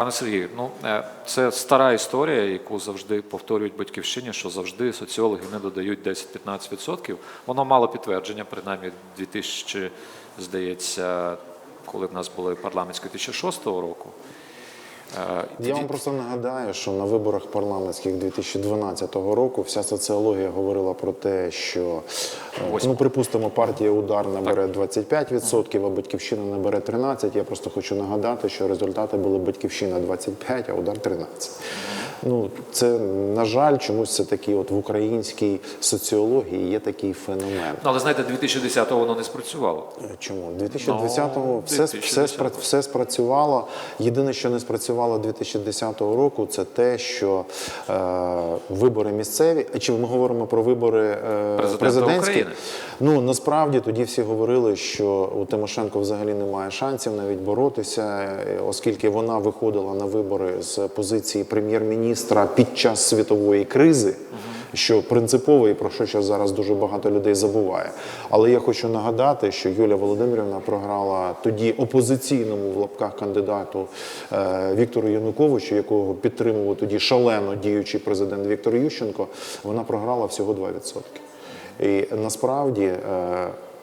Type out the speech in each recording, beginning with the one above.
Пане Сергію, ну е, це стара історія, яку завжди повторюють батьківщині, що завжди соціологи не додають 10-15%. Воно мало підтвердження, принаймні 2000, здається, коли в нас були парламентські 2006 року. Е, Я вам просто нагадаю, що на виборах парламентських 2012 року вся соціологія говорила про те, що е, ну припустимо, партія удар набере 25%, а батьківщина набере 13%. Я просто хочу нагадати, що результати були батьківщина 25%, а удар 13%. Ну це на жаль, чомусь це такий, от в українській соціології є такий феномен. Ну, але знаєте, 2010-го воно не спрацювало. Чому? У 2020-му Ну, все, все, 2010-го. спра- все спрацювало. Єдине, що не спрацювало 2010 року, це те, що е, вибори місцеві. Чи ми говоримо про вибори е, президентські? України. Ну насправді тоді всі говорили, що у Тимошенко взагалі немає шансів навіть боротися, е, оскільки вона виходила на вибори з позиції прем'єр-міністра під час світової кризи. Що принципово і про що ще зараз дуже багато людей забуває. Але я хочу нагадати, що Юлія Володимирівна програла тоді опозиційному в лапках кандидату е, Віктору Януковичу, якого підтримував тоді шалено діючий президент Віктор Ющенко. Вона програла всього 2%. І насправді е,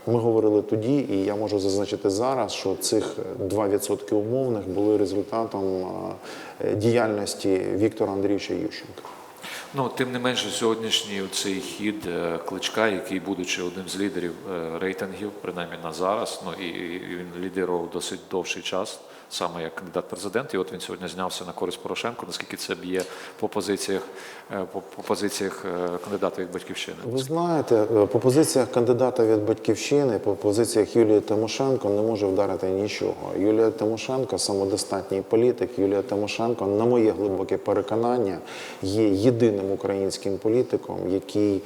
ми говорили тоді, і я можу зазначити зараз, що цих 2% умовних були результатом е, діяльності Віктора Андрійовича Ющенка. Ну, тим не менше, сьогоднішній цей хід е, кличка, який, будучи одним з лідерів е, рейтингів, принаймні на зараз, ну і, він лідирував досить довший час, саме як кандидат президент, і от він сьогодні знявся на користь Порошенко. Наскільки це б'є по позиціях е, по, по позиціях е, кандидата від батьківщини? Ви знаєте, е, по позиціях кандидата від батьківщини, по позиціях Юлії Тимошенко не може вдарити нічого. Юлія Тимошенко самодостатній політик. Юлія Тимошенко, на моє глибоке переконання, є єдиним українським політиком, який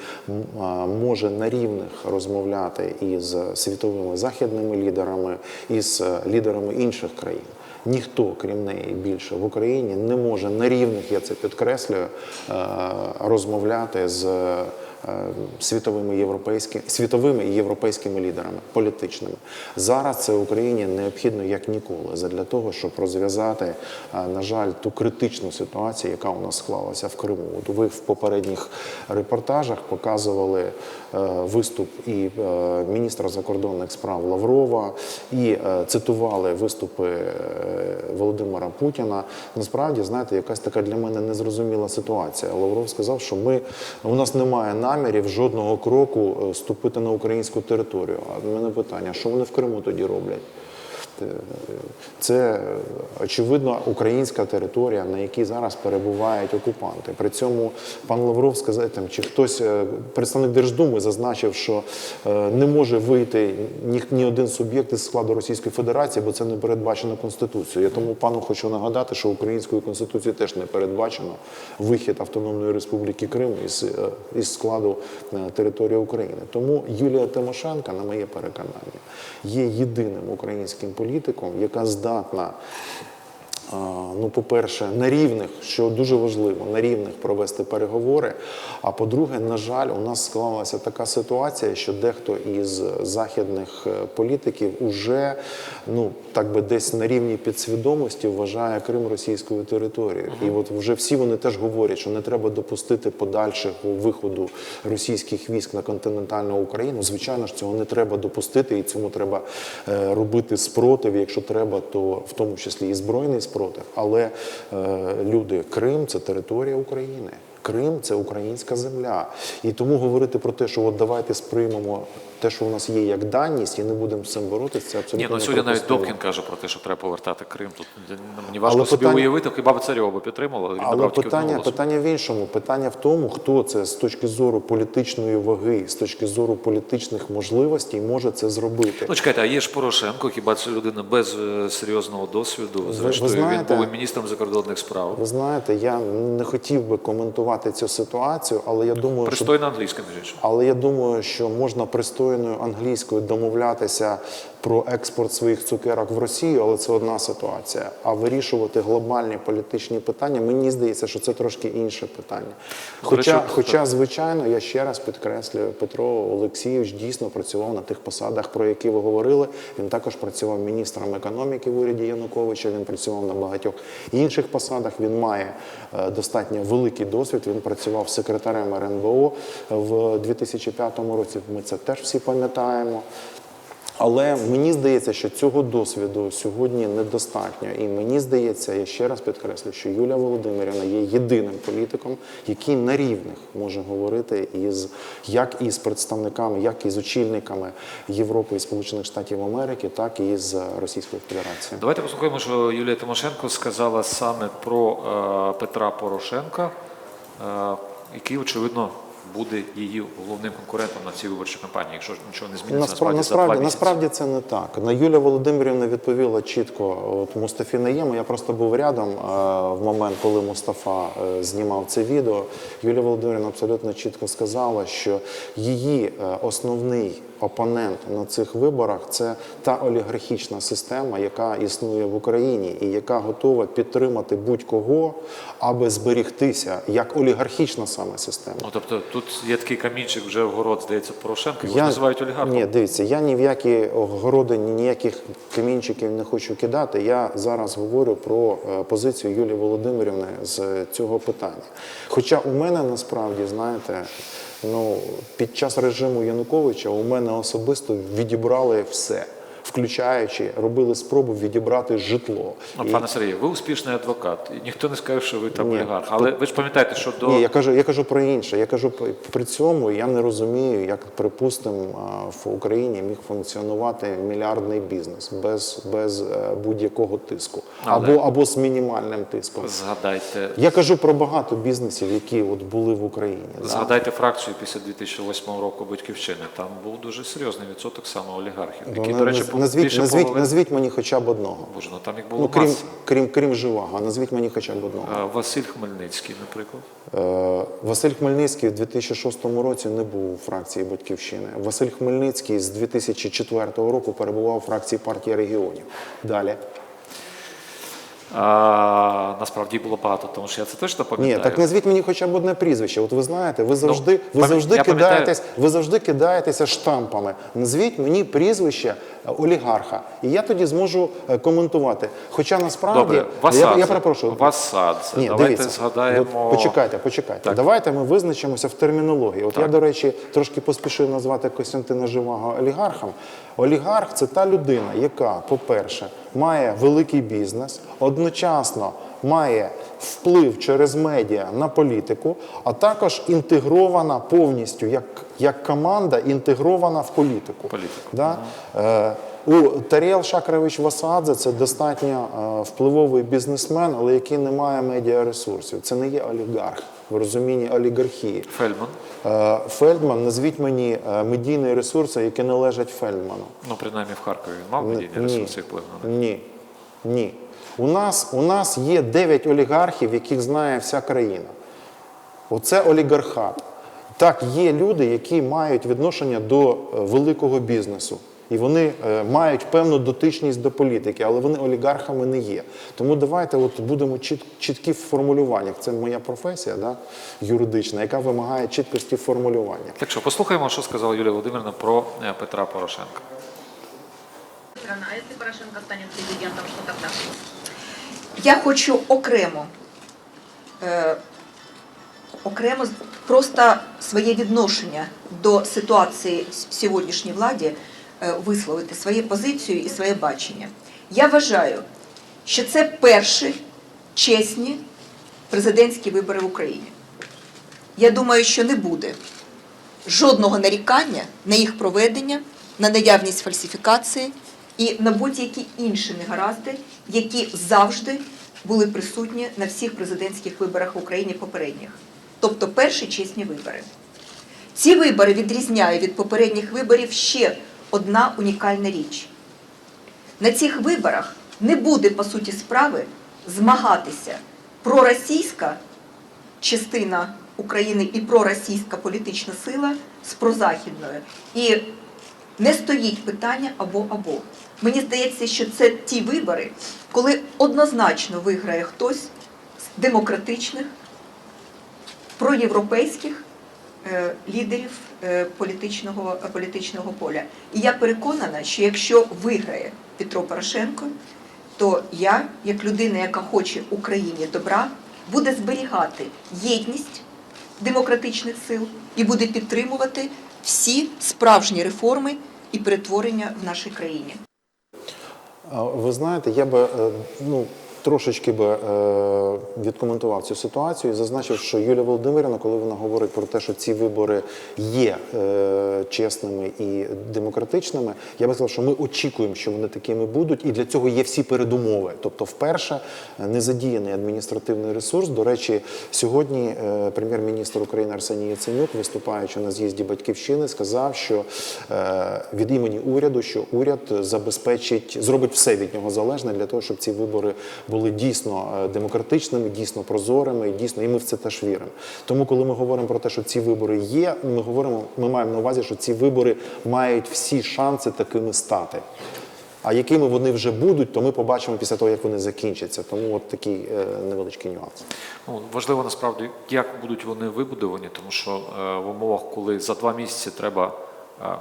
може на рівних розмовляти із світовими західними лідерами, із е, лідерами інших країн. Ніхто, крім неї, більше в Україні не може на рівних, я це підкреслюю, е, розмовляти з світовими європейськими світовими і європейськими лідерами політичними. Зараз це Україні необхідно як ніколи задля того, щоб розв'язати, е, на жаль, ту критичну ситуацію, яка у нас склалася в Криму. От ви в попередніх репортажах показували е, виступ і е, міністра закордонних справ Лаврова, і е, цитували виступи е, Володимира Путіна. Насправді, знаєте, якась така для мене незрозуміла ситуація. Лавров сказав, що ми у нас немає намірів жодного кроку е, ступити на українську територію. А в мене питання: що вони в Криму тоді роблять? Це очевидно українська територія, на якій зараз перебувають окупанти. При цьому пан Лавров сказав, там, чи хтось е, представник Держдуми зазначив, що е, не може вийти ні, ні один суб'єкт із складу Російської Федерації, бо це не передбачено Конституцією. Я тому пану хочу нагадати, що українською конституцією теж не передбачено вихід Автономної Республіки Крим із, е, із складу території України. Тому Юлія Тимошенко, на моє переконання, є єдиним українським політиком, яка здатна. Ну, по-перше, на рівних, що дуже важливо, на рівних провести переговори. А по-друге, на жаль, у нас склалася така ситуація, що дехто із західних е, політиків уже ну так би десь на рівні підсвідомості вважає Крим російською територією. І от вже всі вони теж говорять, що не треба допустити подальшого виходу російських військ на континентальну Україну. Звичайно ж, цього не треба допустити, і цьому треба е, робити спротив. Якщо треба, то в тому числі і збройний спротив. Але е, люди, Крим це територія України. Крим це українська земля. І тому говорити про те, що от давайте сприймемо те, що у нас є як даність, і не будемо з цим боротися, це абсолютно Ні, ну не сьогодні навіть. Добкін каже про те, що треба повертати Крим. Тут ну, мені важко Але собі питання- уявити, хіба б царьова би підтримала, Але питання, питання в іншому. Питання в тому, хто це з точки зору політичної ваги, з точки зору політичних можливостей може це зробити. Ну, чекайте, а є ж Порошенко, хіба це людина без е, серйозного досвіду? Зрештою, знаєте- він був міністром закордонних справ. Ви знаєте, я не хотів би коментувати цю ситуацію, але я думаю, що Пристойна англійська, між іншим. але я думаю, що можна пристойною англійською домовлятися про експорт своїх цукерок в Росію, але це одна ситуація. А вирішувати глобальні політичні питання, мені здається, що це трошки інше питання. Хоча, хоча звичайно, я ще раз підкреслюю, Петро Олексійович дійсно працював на тих посадах, про які ви говорили. Він також працював міністром економіки в уряді Януковича. Він працював на багатьох інших посадах. Він має е, достатньо великий досвід. Він працював секретарем РНБО в 2005 році. Ми це теж всі пам'ятаємо. Але мені здається, що цього досвіду сьогодні недостатньо. І мені здається, я ще раз підкреслю, що Юлія Володимирівна є єдиним політиком, який на рівних може говорити із як із представниками, як із очільниками Європи і Сполучених Штатів Америки, так і з Російською Федерацією. Давайте послухаємо, що Юлія Тимошенко сказала саме про е, Петра Порошенка, е, який, очевидно, буде її головним конкурентом на цій виборчій кампанії, якщо нічого не зміниться Насправді, насправді, за два насправді, це не так. На Юлія Володимирівна відповіла чітко от Мустафі Наєму. Я просто був рядом е, в момент, коли Мустафа е, знімав це відео. Юлія Володимирівна абсолютно чітко сказала, що її е, основний опонент на цих виборах це та олігархічна система, яка існує в Україні і яка готова підтримати будь-кого, аби зберігтися як олігархічна саме система. Ну, тобто тут є такий камінчик вже в город, здається, Порошенка, його називають олігархом. Ні, дивіться, я ні в які огороди, ні ніяких камінчиків не хочу кидати. Я зараз говорю про е, позицію Юлії Володимирівни з цього питання. Хоча у мене насправді, знаєте, ну під час режиму Януковича у мене особисто відібрали все. Включаючи, робили спробу відібрати житло. Ну, І- пане Сергію, ви успішний адвокат. І ніхто не скаже, що ви там олігарх. Але ви ж пам'ятаєте, що до Ні, я кажу, я кажу про інше. Я кажу при цьому я не розумію, як припустимо в Україні міг функціонувати мільярдний бізнес без, без е, будь-якого тиску, Але- або, або з мінімальним тиском. згадайте, Я кажу про багато бізнесів, які от були в Україні. да. згадайте фракцію після 2008 року батьківщини. Там був дуже серйозний відсоток саме олігархів, Ну, які, до речі, назвіть, більше назвіть, половини- назвіть мені хоча б одного. Боже, ну там їх було Ну, крім, маса. крім, крім Живаго, назвіть мені хоча б одного. Е, Василь Хмельницький, наприклад. Е, Василь Хмельницький в 2006 році не був у фракції Батьківщини. Василь Хмельницький з 2004 року перебував у фракції партії регіонів. Далі. А, насправді було багато, тому що я це точно Ні, пам'ятаю. так назвіть мені хоча б одне прізвище. От ви знаєте, ви завжди, ви пам'ят- завжди кидаєтесь, ви завжди кидаєтеся штампами. Назвіть мені прізвище е, олігарха, і я тоді зможу е, коментувати. Хоча насправді Добре, я, Васадзе. я перепрошую. Васадзе. Ні, Давайте дивіться, згадаємо. от почекайте, почекайте. Так. Давайте ми визначимося в термінології. От я, до речі, трошки поспішив назвати Костянтина Живаго олігархом. Олігарх це та людина, яка, по-перше, має великий бізнес, одночасно має вплив через медіа на політику, а також інтегрована повністю як, як команда, інтегрована в політику. Політику. Да? Е, у Таріел Шакарович Васадзе це достатньо е, впливовий бізнесмен, але який не має медіаресурсів. Це не є олігарх в розумінні олігархії. Фельдман. Е, Фельдман, назвіть мені медійні ресурси, які належать Фельдману. Ну, принаймні в Харкові він мав медійні Ні. ресурси вплив на них. Ні. Ні. У нас, у нас є 9 олігархів, яких знає вся країна. Оце олігархат. Так, є люди, які мають відношення до е, великого бізнесу. І вони е, мають певну дотичність до політики, але вони олігархами не є. Тому давайте от будемо чіт, чіткі в формулюваннях. Це моя професія да, юридична, яка вимагає чіткості в формулюваннях. Так що послухаємо, що сказала Юлія Володимирівна про е, Петра Порошенка. Страна, а если Порошенко станет президентом, что тогда? Я хочу окремо, е, окремо просто своє відношення до ситуації в сьогоднішній владі е, висловити свою позицію і своє бачення. Я вважаю, що це перші чесні президентські вибори в Україні. Я думаю, що не буде жодного нарікання на їх проведення, на наявність фальсифікації і на будь-які інші негаразди, які завжди були присутні на всіх президентських виборах в Україні попередніх. Тобто перші чесні вибори. Ці вибори відрізняє від попередніх виборів ще одна унікальна річ. На цих виборах не буде, по суті справи, змагатися проросійська частина України і проросійська політична сила з прозахідною. І не стоїть питання або або. Мені здається, що це ті вибори, коли однозначно виграє хтось з демократичних, проєвропейських е, лідерів е, політичного, політичного поля. І я переконана, що якщо виграє Петро Порошенко, то я, як людина, яка хоче Україні добра, буде зберігати єдність демократичних сил і буде підтримувати всі справжні реформи і перетворення в нашій країні. Ви знаєте, я би е, ну, трошечки би е, відкоментував цю ситуацію і зазначив, що Юлія Володимирівна, коли вона говорить про те, що ці вибори є е, чесними і демократичними, я би сказав, що ми очікуємо, що вони такими будуть, і для цього є всі передумови. Тобто, вперше е, не задіяний адміністративний ресурс. До речі, сьогодні прем'єр-міністр України Арсеній Яценюк, виступаючи на з'їзді батьківщини, сказав, що від імені уряду, що уряд забезпечить, зробить все від нього залежне для того, щоб ці вибори були дійсно е, демократичними, дійсно прозорими, дійсно, і ми в це теж віримо. Тому, коли ми говоримо про те, що ці вибори є, ми говоримо, ми маємо на увазі, що ці вибори мають всі шанси такими стати. А якими вони вже будуть, то ми побачимо після того, як вони закінчаться. Тому от такий е, невеличкий нюанс. Ну, важливо насправді, як будуть вони вибудовані, тому що е, в умовах, коли за два місяці треба,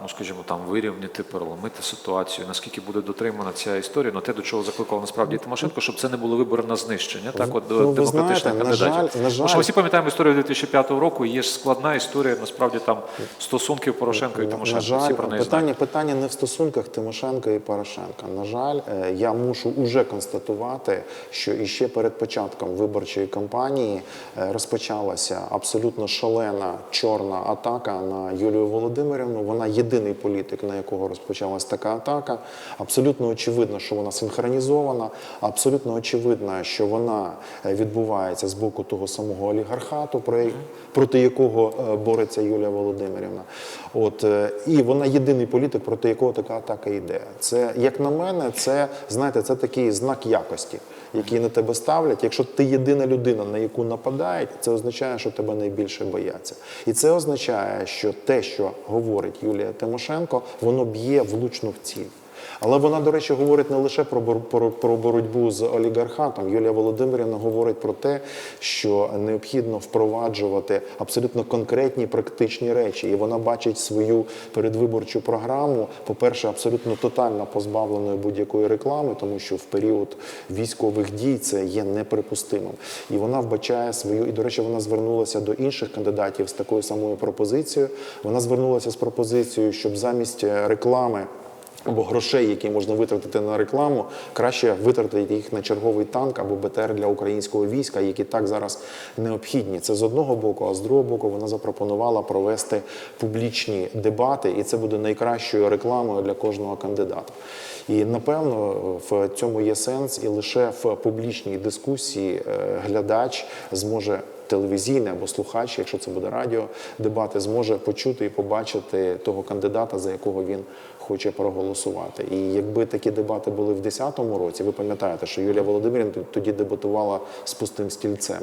ну скажімо, там вирівняти, переломити ситуацію, наскільки буде дотримана ця історія, ну те, до чого закликав насправді Тимошенко, щоб це не були вибори на знищення, так от Ну, демократичних кандидатів. на Тому що жаль- ми всі пам'ятаємо історію 2005 року, є ж складна історія, насправді там стосунків Порошенка і Тимошенко. На жаль, всі про неї питання, знають. питання не в стосунках Тимошенка і Порошенка. На жаль, е, я мушу уже констатувати, що іще перед початком виборчої кампанії е, розпочалася абсолютно шалена чорна атака на Юлію Володимирівну. Вона єдиний політик, на якого розпочалась така атака. Абсолютно очевидно, що вона синхронізована. Абсолютно очевидно, що вона е, відбувається з боку того самого олігархату, проти якого е, бореться Юлія Володимирівна. От е, і вона єдиний політик, проти якого така атака йде. Це, як на мене, це знаєте, це такий знак якості, який на тебе ставлять. Якщо ти єдина людина, на яку нападають, це означає, що тебе найбільше бояться. І це означає, що те, що говорить Юлія Тимошенко, воно б'є влучно в ціль. Але вона, до речі, говорить не лише про, про, про боротьбу з олігархатом. Юлія Володимирівна говорить про те, що необхідно впроваджувати абсолютно конкретні практичні речі. І вона бачить свою передвиборчу програму, по-перше, абсолютно тотально позбавленою будь-якої реклами, тому що в період військових дій це є неприпустимим. І вона вбачає свою, і до речі, вона звернулася до інших кандидатів з такою самою пропозицією. Вона звернулася з пропозицією, щоб замість реклами або грошей, які можна витратити на рекламу, краще витратити їх на черговий танк або БТР для українського війська, які так зараз необхідні. Це з одного боку, а з другого боку, вона запропонувала провести публічні дебати, і це буде найкращою рекламою для кожного кандидата. І напевно в цьому є сенс, і лише в публічній дискусії е, глядач зможе телевізійний або слухач, якщо це буде радіо, дебати, зможе почути і побачити того кандидата, за якого він хоче проголосувати. І якби такі дебати були в 2010 році, ви пам'ятаєте, що Юлія Володимирівна тоді дебатувала з пустим стільцем,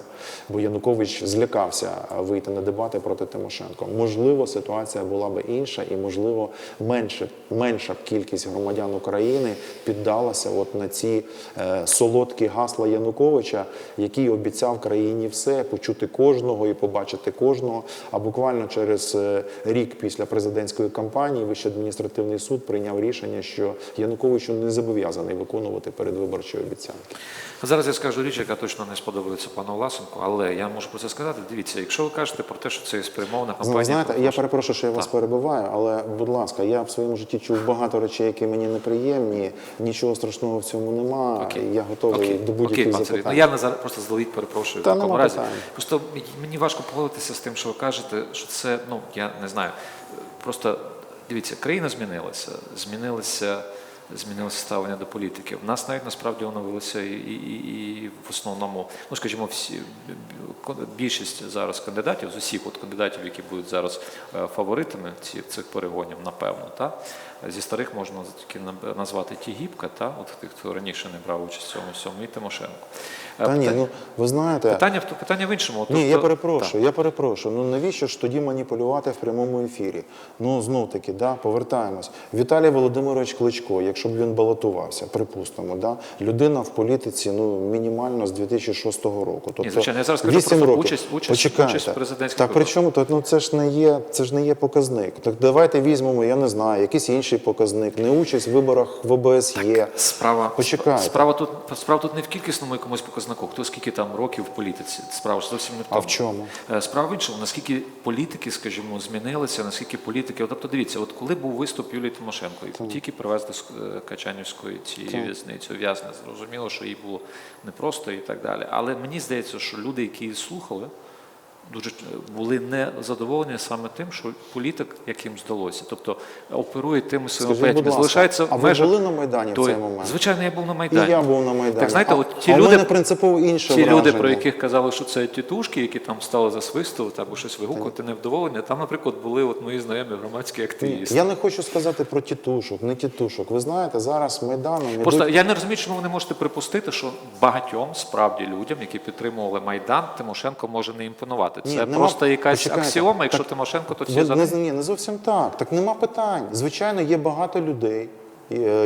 бо Янукович злякався вийти на дебати проти Тимошенко. Можливо, ситуація була би інша, і можливо, менше, менша кількість громадян України піддалася от на ці е, солодкі гасла Януковича, який обіцяв країні все, почути кожного і побачити кожного. А буквально через е, рік після президентської кампанії Вищий адміністративний суд прийняв рішення, що Януковичу не зобов'язаний виконувати передвиборчі обіцянки. Зараз я скажу річ, яка точно не сподобається пану Власенку, але я можу про це сказати. Дивіться, якщо ви кажете про те, що це спрямована кампанія. Знаєте, я перепрошую, що я вас Так. перебиваю, але будь ласка, я в своєму житті чув багато речей, які мені неприємні. Нічого страшного в цьому нема. Окей. Я готовий Окей. до будь-яких запитань. Ну, я не зараз просто здалік перепрошую Та в такому разі. питань. Просто мені важко погодитися з тим, що ви кажете, що це, ну я не знаю. Просто дивіться, країна змінилася. Змінилися змінилося ставлення до політики. В нас навіть насправді оновилося і, і, і, в основному, ну скажімо, всі більшість зараз кандидатів з усіх от кандидатів, які будуть зараз е, фаворитами ці, цих перегонів, напевно, та зі старих можна тільки назвати Тігіпка, та от тих, хто раніше не брав участь в цьому всьому, і Тимошенко. Та ні, ну ви знаєте. Питання в питання в іншому. Ні, я Тобто- перепрошую, я перепрошую. Ну навіщо ж тоді маніпулювати в прямому ефірі? Ну знов таки, да, повертаємось. Віталій Володимирович Кличко, якщо б він балотувався, припустимо, да, людина в політиці ну мінімально з 2006 року. Тобто звичайно, я зараз кажу 8 років. участь- участь- Почекайте. участь в президентських Так при чому то ну це ж не є, це ж не є показник. Так давайте візьмемо, я не знаю, якийсь інший показник, не участь в виборах в ОБСЄ. Справа Почекайте. Справа тут справа тут не в кількісному якомусь показнику, хто скільки там років в політиці. Справа ж зовсім не в А в чому? Е, Справа в іншому, наскільки політики, скажімо, змінилися, наскільки політики. От, Тобто, дивіться, от коли був виступ Юлії Тимошенко, і тільки привезли з е, Качанівської цієї в'язниці, в'язне, зрозуміло, що їй було непросто і так далі. Але мені здається, що люди, які її слухали, дуже е, були не задоволені саме тим, що політик, як їм здалося, тобто оперує тими своїми ласка, залишається а ви межах були на Майдані в цей момент? Звичайно, я був на І Майдані. я був на Майдані. Так знаєте, а, от ті а люди, принципово інше ті люди, про яких казали, що це тітушки, які там стали засвистувати або щось вигукувати невдоволення, там, наприклад, були от мої знайомі громадські активісти. Я не хочу сказати про тітушок, не тітушок. Ви знаєте, зараз Майданом ідуть... Просто я не розумію, чому ви не можете припустити, що багатьом справді людям, які підтримували Майдан, Тимошенко може не імпонувати. Це Ні, нема- просто якась Почекайте. аксіома. Якщо Так, Тимошенко, то всі за не, ні, не зовсім так. Так нема питань. Звичайно, є багато людей,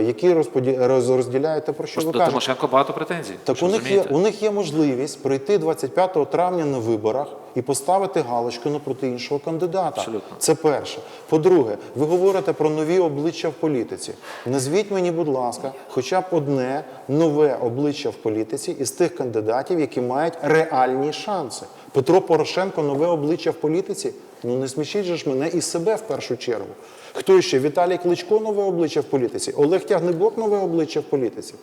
які розподі... роз- розділяють те, про що Просто ви кажете. Тимошенко багато претензій. Так що у них, є, у них є можливість прийти 25 травня на виборах і поставити галочку напроти іншого кандидата. Абсолютно. Це перше. По-друге, ви говорите про нові обличчя в політиці. Назвіть мені, будь ласка, хоча б одне нове обличчя в політиці із тих кандидатів, які мають реальні шанси. Петро Порошенко нове обличчя в політиці. Ну не смішіть же ж мене і себе в першу чергу. Хто ще? Віталій Кличко нове обличчя в політиці, Олег Тягнебок нове обличчя в політиці.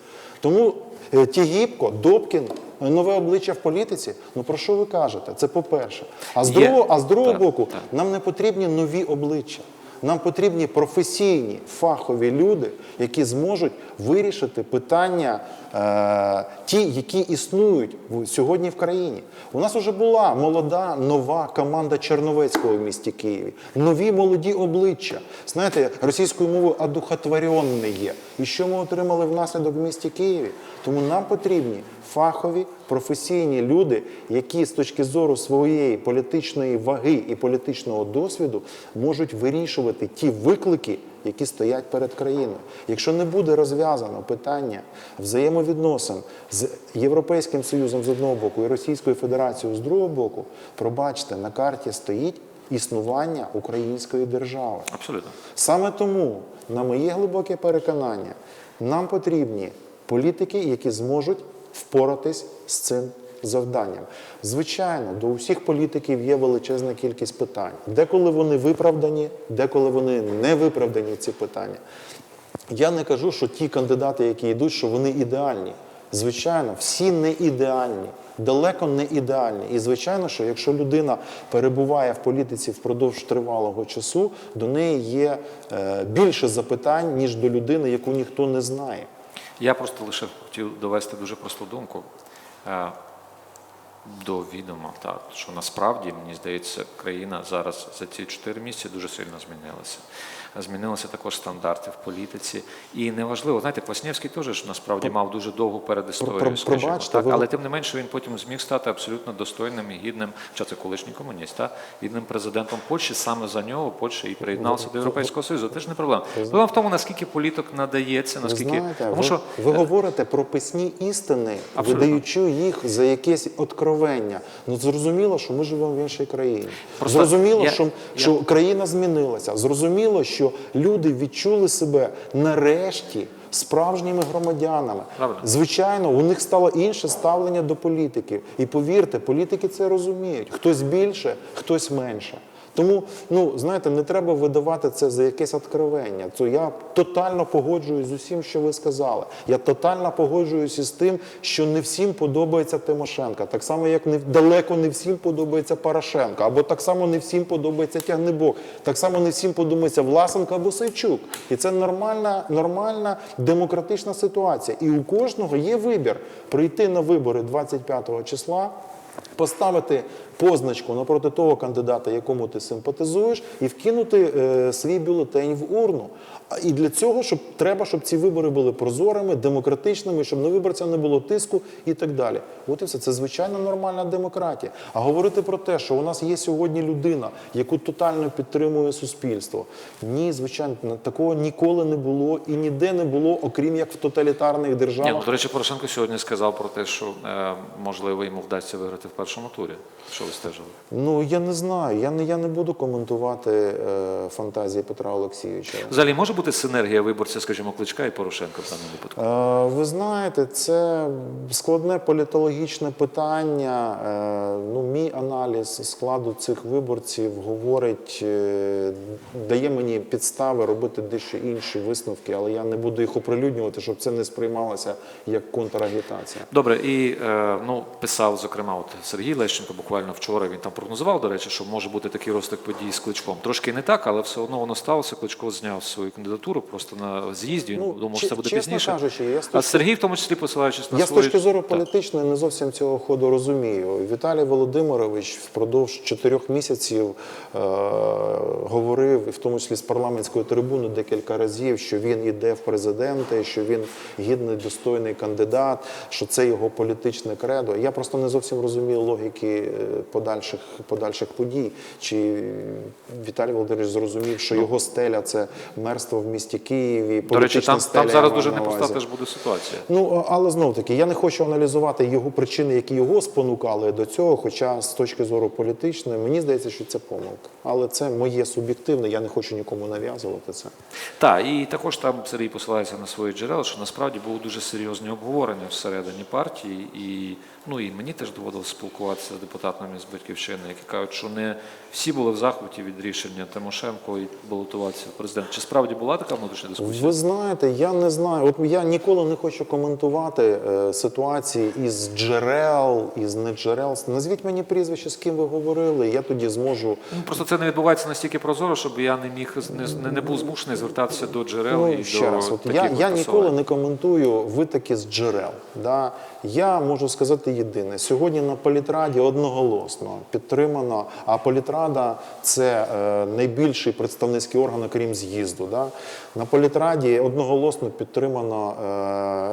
Тому е, Тігіпко, Добкін нове обличчя в політиці. Ну про що ви кажете? Це по-перше. А з другого, а з другого боку, нам не потрібні нові обличчя. Нам потрібні професійні фахові люди, які зможуть вирішити питання е, ті, які існують в- сьогодні в країні. У нас вже була молода нова команда Черновецького в місті Києві. Нові молоді обличчя. Знаєте, російською мовою адухотворенне є. І що ми отримали внаслідок в місті Києві? Тому нам потрібні фахові професійні люди, які з точки зору своєї політичної ваги і політичного досвіду можуть вирішувати ті виклики, які стоять перед країною. Якщо не буде розв'язано питання взаємовідносин з Європейським Союзом з одного боку і Російською Федерацією з другого боку, пробачте, на карті стоїть існування української держави. Абсолютно. Саме тому, на моє глибоке переконання, нам потрібні політики, які зможуть впоратись з цим завданням. Звичайно, до усіх політиків є величезна кількість питань. Деколи вони виправдані, деколи вони не виправдані ці питання. Я не кажу, що ті кандидати, які йдуть, що вони ідеальні. Звичайно, всі не ідеальні, далеко не ідеальні. І звичайно, що якщо людина перебуває в політиці впродовж тривалого часу, до неї є е, більше запитань, ніж до людини, яку ніхто не знає. Я просто лише хотів довести дуже просту думку е, до відома, та, що насправді, мені здається, країна зараз за ці чотири місяці дуже сильно змінилася. Змінилися також стандарти в політиці. І неважливо, знаєте, Кваснєвський теж насправді мав дуже довгу передісторію, Про- про- скажімо, пробачте, так, ви- але тим не менше він потім зміг стати абсолютно достойним і гідним, що це колишній комуніст, та, гідним президентом Польщі. Саме за нього Польща і приєдналася до Європейського Союзу. Це ж не проблема. Проблема в тому, наскільки політик надається, Ви наскільки знаєте, тому ви, що ви говорите про писні істини, Абсолютно. видаючи їх за якесь откровення. Ну зрозуміло, що ми живемо в іншій країні. Просто зрозуміло, я- що, я- що країна змінилася. Зрозуміло, що люди відчули себе нарешті. Справжніми громадянами, Правильно. звичайно, у них стало інше ставлення до політики. І повірте, політики це розуміють. Хтось більше, хтось менше. Тому, ну знаєте, не треба видавати це за якесь откровення. Це я тотально погоджуюсь з усім, що ви сказали. Я тотально погоджуюся з тим, що не всім подобається Тимошенка. Так само, як не далеко не всім подобається Порошенко, або так само не всім подобається Тягнебок, так само не всім подобається Власенко або Сейчук. І це нормальна, нормальна демократична ситуація. І у кожного є вибір прийти на вибори 25 числа. Поставити позначку напроти того кандидата, якому ти симпатизуєш, і вкинути е, свій бюлетень в урну. І для цього щоб треба, щоб ці вибори були прозорими, демократичними, щоб на виборця не було тиску і так далі. От і все це звичайно нормальна демократія. А говорити про те, що у нас є сьогодні людина, яку тотально підтримує суспільство. Ні, звичайно, такого ніколи не було і ніде не було, окрім як в тоталітарних Ні, державах. ну, до речі, Порошенко сьогодні сказав про те, що е, можливо йому вдасться виграти в першому турі. Що ви стежили? Ну я не знаю. Я не я не буду коментувати е, фантазії Петра Олексійовича. Взагалі може бути синергія виборця, скажімо, Кличка і Порошенка в даному випадку? Е, ви знаєте, це складне політологічне питання. Е, ну, мій аналіз складу цих виборців говорить, е, дає мені підстави робити дещо інші висновки, але я не буду їх оприлюднювати, щоб це не сприймалося як контрагітація. Добре, і е, ну писав зокрема, от Сергій Лещенко буквально вчора він там прогнозував, до речі, що може бути такий розтик подій з кличком. Трошки не так, але все одно воно сталося. Кличко зняв свою кандидатуру просто на з'їзді. Ну, думав, що це буде чесно пізніше. кажучи, я з а Сергій, в тому числі, посилаючись на Я з точки зору політичної не зовсім цього ходу розумію. Віталій Володимирович впродовж чотирьох місяців е, говорив, і в тому числі з парламентської трибуни декілька разів, що він іде в президенти, що він гідний, достойний кандидат, що це його політичне кредо. Я просто не зовсім розумію логіки е, подальших подальших подій. Чи Віталій Володимирович зрозумів, що його стеля це мерство в місті Києві? До речі, там, стеля, там зараз дуже непроста теж буде ситуація. Ну, але знов таки, я не хочу аналізувати його причини, які його спонукали до цього. Хоча з точки зору політичної, мені здається, що це помилка. Але це моє суб'єктивне, я не хочу нікому нав'язувати це. Так, і також там Сергій посилається на свої джерела, що насправді були дуже серйозні обговорення всередині партії, і ну і мені теж доводилося спілкуватися з депутатами з батьківщини, які кажуть, що не всі були в захваті від рішення Тимошенко і балотуватися в президент. Чи справді була така внутрішня дискусія? Ви знаєте, я не знаю. От я ніколи не хочу коментувати е, ситуації із джерел, із не джерел. Назвіть мені прізвище, з ким ви говорили. Я тоді зможу Ну, просто це не відбувається настільки прозоро, щоб я не міг не, не, не був змушений звертатися до джерел Ну, і ще до раз, от таких я, я ніколи не коментую витоки з джерел. Да? Я можу сказати єдине: сьогодні на політраді одноголосно підтримано, а політрада це е, найбільший представницький орган, окрім з'їзду. Да? На політраді одноголосно підтримано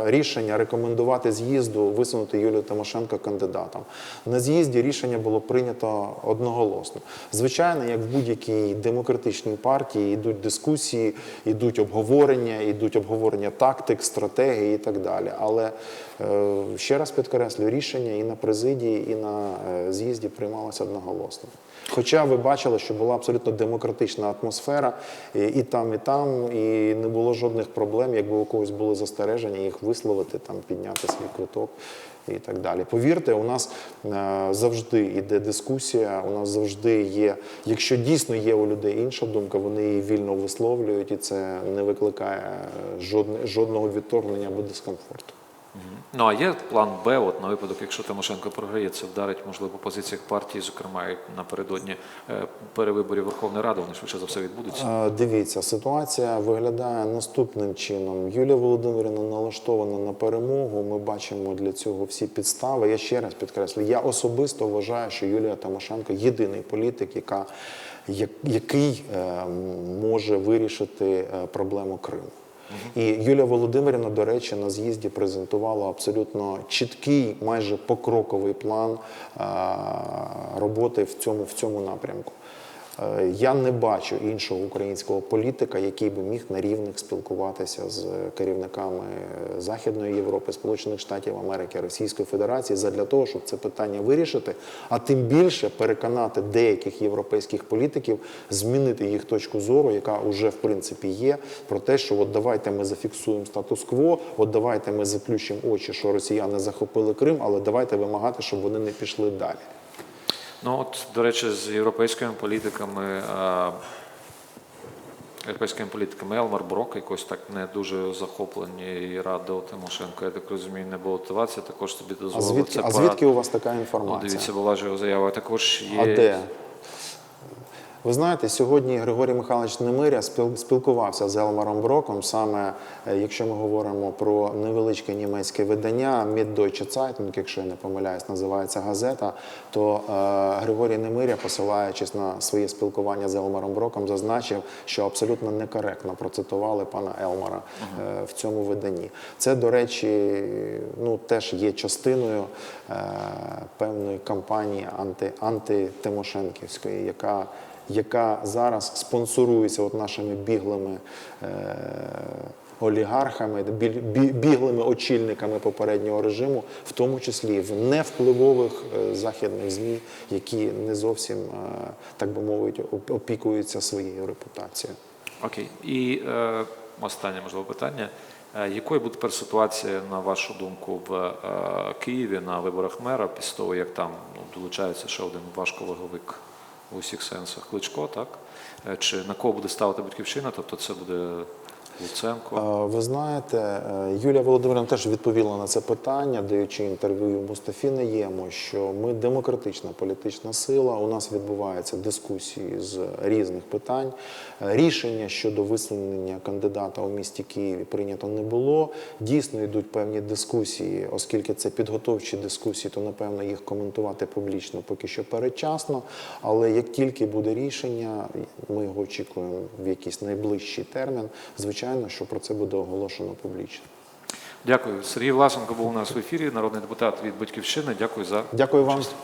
е, рішення рекомендувати з'їзду висунути Юлію Тимошенко кандидатом. На з'їзді рішення було прийнято одноголосно. Звичайно, як в будь-якій демократичній партії йдуть дискусії, йдуть обговорення, йдуть обговорення тактик, стратегії і так далі. Але е, ще раз підкреслю, рішення і на президії, і на е, з'їзді приймалося одноголосно. Хоча ви бачили, що була абсолютно демократична атмосфера і, і там, і там, і не було жодних проблем, якби у когось були застереження, їх висловити, там підняти свій квиток і так далі. Повірте, у нас е, завжди йде дискусія, у нас завжди є, якщо дійсно є у людей інша думка, вони її вільно висловлюють, і це не викликає жодне, жодного відторгнення або дискомфорту. Ну а є план Б, от на випадок, якщо Тимошенко програє, це вдарить можливо по позиціях партії, зокрема і напередодні е, перевиборів Верховної Ради, вони швидше за все відбудуться. Е, Дивіться, ситуація виглядає наступним чином. Юлія Володимирівна налаштована на перемогу. Ми бачимо для цього всі підстави. Я ще раз підкреслю, я особисто вважаю, що Юлія Тимошенко єдиний політик, яка, який е, може вирішити проблему Криму. І Юлія Володимирівна, до речі, на з'їзді презентувала абсолютно чіткий, майже покроковий план роботи в цьому, в цьому напрямку. Е, Я не бачу іншого українського політика, який би міг на рівних спілкуватися з керівниками Західної Європи, Сполучених Штатів Америки, Російської Федерації задля того, щоб це питання вирішити, а тим більше переконати деяких європейських політиків змінити їх точку зору, яка вже в принципі є, про те, що от давайте ми зафіксуємо статус-кво, от давайте ми заплющимо очі, що росіяни захопили Крим, але давайте вимагати, щоб вони не пішли далі. Ну от, до речі, з європейськими політиками. е, Європейськими політиками Елмар Брок якось так не дуже захоплені і радив Тимошенко. Я так розумію, не балотуватися. Також тобі А дозволили звідки, це а звідки у вас така Ну, інформація? дивіться, була ж його заява. Також є А де? Ви знаєте, сьогодні Григорій Михайлович Немиря спіл- спілкувався з Елмаром Броком. Саме е, якщо ми говоримо про невеличке німецьке видання Міддойче Zeitung, якщо я не помиляюсь, називається газета, то е, Григорій Немиря, посилаючись на своє спілкування з Елмаром Броком, зазначив, що абсолютно некоректно процитували пана Елмара е, в цьому виданні. Це, до речі, ну теж є частиною певної кампанії анти, антитимошенківської, яка яка зараз спонсорується от нашими біглими е, олігархами, біглими очільниками попереднього режиму, в тому числі в невпливових е, західних ЗМІ, які не зовсім, е, так би мовити, опікуються своєю репутацією. Окей. І е, останнє можливо питання. Е, Якою буде тепер ситуація, на вашу думку, в е, Києві на виборах мера після того, як там ну, долучається ще один важковаговик у всіх сенсах Кличко, так? Е, Чи на кого буде ставити батьківщина? Тобто це буде Луценко? Ви знаєте, е, Юлія Володимирівна теж відповіла на це питання, даючи інтерв'ю Мустафі Наєму, що ми демократична політична сила. У нас відбуваються дискусії з різних питань. Е, Рішення щодо висунення кандидата у місті Києві прийнято не було. Дійсно йдуть певні дискусії, оскільки це підготовчі дискусії, то напевно їх коментувати публічно поки що передчасно. Але як тільки буде рішення, ми його очікуємо в якийсь найближчий термін. Звичайно, що про це буде оголошено публічно. Дякую. Сергій Власенко був у нас в ефірі, народний депутат від Батьківщини. Дякую за Дякую вам. участь.